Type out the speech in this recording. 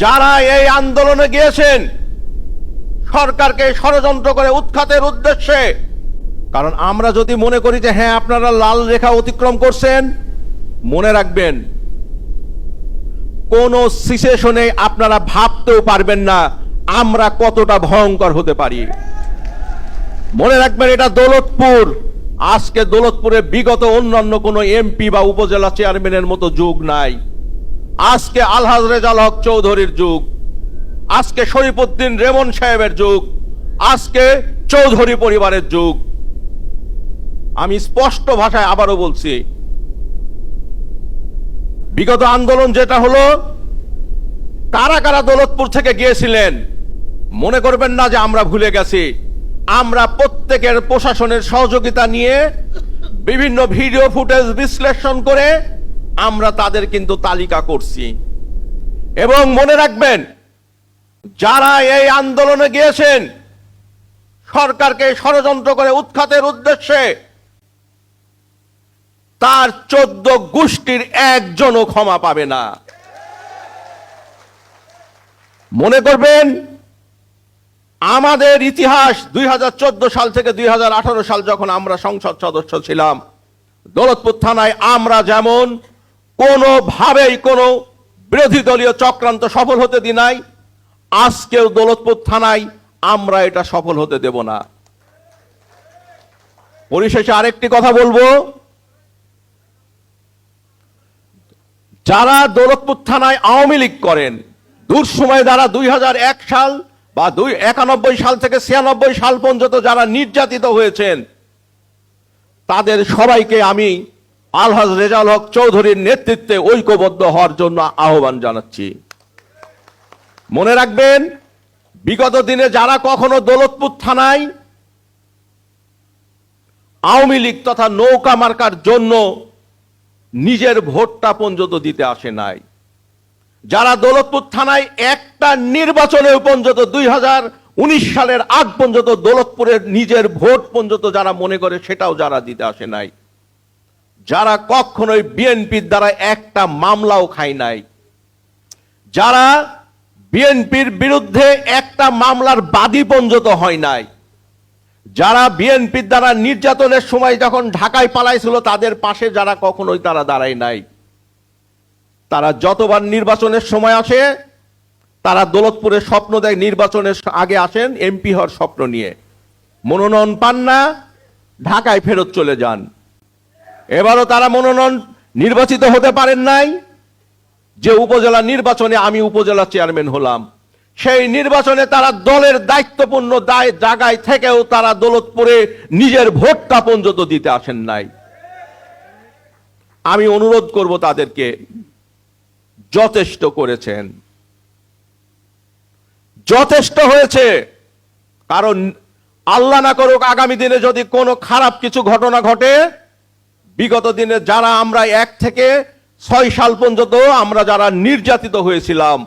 যারা এই আন্দোলনে গিয়েছেন, সরকারকে ষড়যন্ত্র করে উৎখাতের উদ্দেশ্যে, কারণ আমরা যদি মনে করি যে হ্যাঁ আপনারা লাল রেখা অতিক্রম করছেন, মনে রাখবেন, কোন সিচুয়েশনে আপনারা ভাবতেও পারবেন না আমরা কতটা ভয়ঙ্কর হতে পারি। মনে রাখবেন এটা দৌলতপুর। আজকে দৌলতপুরে বিগত অন্যান্য কোনো এমপি বা উপজেলা চেয়ারম্যানের মতো যুগ নাই। আজকে আলহাজ রেজাল হক চৌধুরীর যুগ, আজকে শরীফুদ্দিন রেমন সাহেবের যুগ, আজকে চৌধুরী পরিবারের যুগ। আমি স্পষ্ট ভাষায় আবারও বলছি, বিগত আন্দোলন যেটা হলো, কারা কারা দৌলতপুর থেকে গিয়েছিলেন, মনে করবেন না যে আমরা ভুলে গেছি। আমরা প্রত্যেকের প্রশাসনের সহযোগিতা নিয়ে বিভিন্ন ভিডিও ফুটেজ বিশ্লেষণ করে আমরা তাদের কিন্তু তালিকা করছি। এবং মনে রাখবেন, যারা এই আন্দোলনে গিয়েছেন, সরকারকে ষড়যন্ত্র করে উৎখাতের উদ্দেশ্যে, তার চোদ্দ গোষ্ঠীর একজনও ক্ষমা পাবে না। মনে করবেন, আমাদের ইতিহাস দুই হাজার চোদ্দ সাল থেকে দুই হাজার আঠারো সাল যখন আমরা সংসদ সদস্য ছিলাম, দৌলতপুর থানায় আমরা যেমন কোনোভাবেই কোনো বিরোধী দলীয় চক্রান্ত সফল হতে দি নাই। আজকেও দৌলতপুর থানায় আমরা এটা সফল হতে দেব না। পরিশেষে আরেকটি কথা বলব। যারা দৌলতপুর থানায় আওয়ামী লীগ করেন, দূর সময় যারা দুই হাজার এক সাল বা দুই একানব্বই সাল থেকে ছিয়ানব্বই সাল পর্যন্ত যারা নির্যাতিত হয়েছেন, তাদের সবাইকে আমি আলহাজ রেজাল হক চৌধুরীর নেতৃত্বে ঐক্যবদ্ধ হওয়ার জন্য আহ্বান জানাচ্ছি। মনে রাখবেন, বিগত দিনে যারা কখনো দৌলতপুর থানায় আওয়ামী লীগ তথা নৌকা মার্কার জন্য নিজের ভোটটা পর্যন্ত দিতে আসে নাই। যারা দৌলতপুর থানায় একটা নির্বাচনে পর্যন্ত দুই হাজার উনিশ সালের আগ পর্যন্ত দৌলতপুরের নিজের ভোট পর্যন্ত যারা মনে করে সেটাও যারা দিতে আসে নাই। যারা কখনোই বিএনপির দ্বারা একটা মামলাও খায় নাই। যারা বিএনপির বিরুদ্ধে একটা মামলার বাদী পর্যন্ত হয় নাই। যারা বিএনপির দ্বারা নির্যাতনের সময় যখন ঢাকায় পালাইছিল, তাদের পাশে যারা কখনোই তারা দাঁড়ায় নাই। তারা যতবার নির্বাচনের সময় আসে, তারা দৌলতপুরের স্বপ্ন দেয় নির্বাচনের আগে আসেন এমপি হওয়ার স্বপ্ন নিয়ে। মনোনয়ন পান না, ঢাকায় ফেরত চলে যান। এবারও তারা মনোনয়ন নির্বাচিত হতে পারেন নাই। যে উপজেলা নির্বাচনে আমি উপজেলা চেয়ারম্যান হলাম, সেই নির্বাচনে তারা দলের দায়িত্বপূর্ণ দায় জায়গায় থেকেও তারা দৌলতপুরে নিজের ভোটটা পর্যন্ত দিতে আসেন নাই। আমি অনুরোধ করব তাদেরকে, যথেষ্ট করেছেন। যথেষ্ট হয়েছে। কারণ আল্লাহ না করুক আগামী দিনে যদি কোনো খারাপ কিছু ঘটনা ঘটে বিগত দিনে যারা আমরা এক থেকে ছয় সাল পর্যন্ত আমরা যারা নির্যাতিত হয়েছিলাম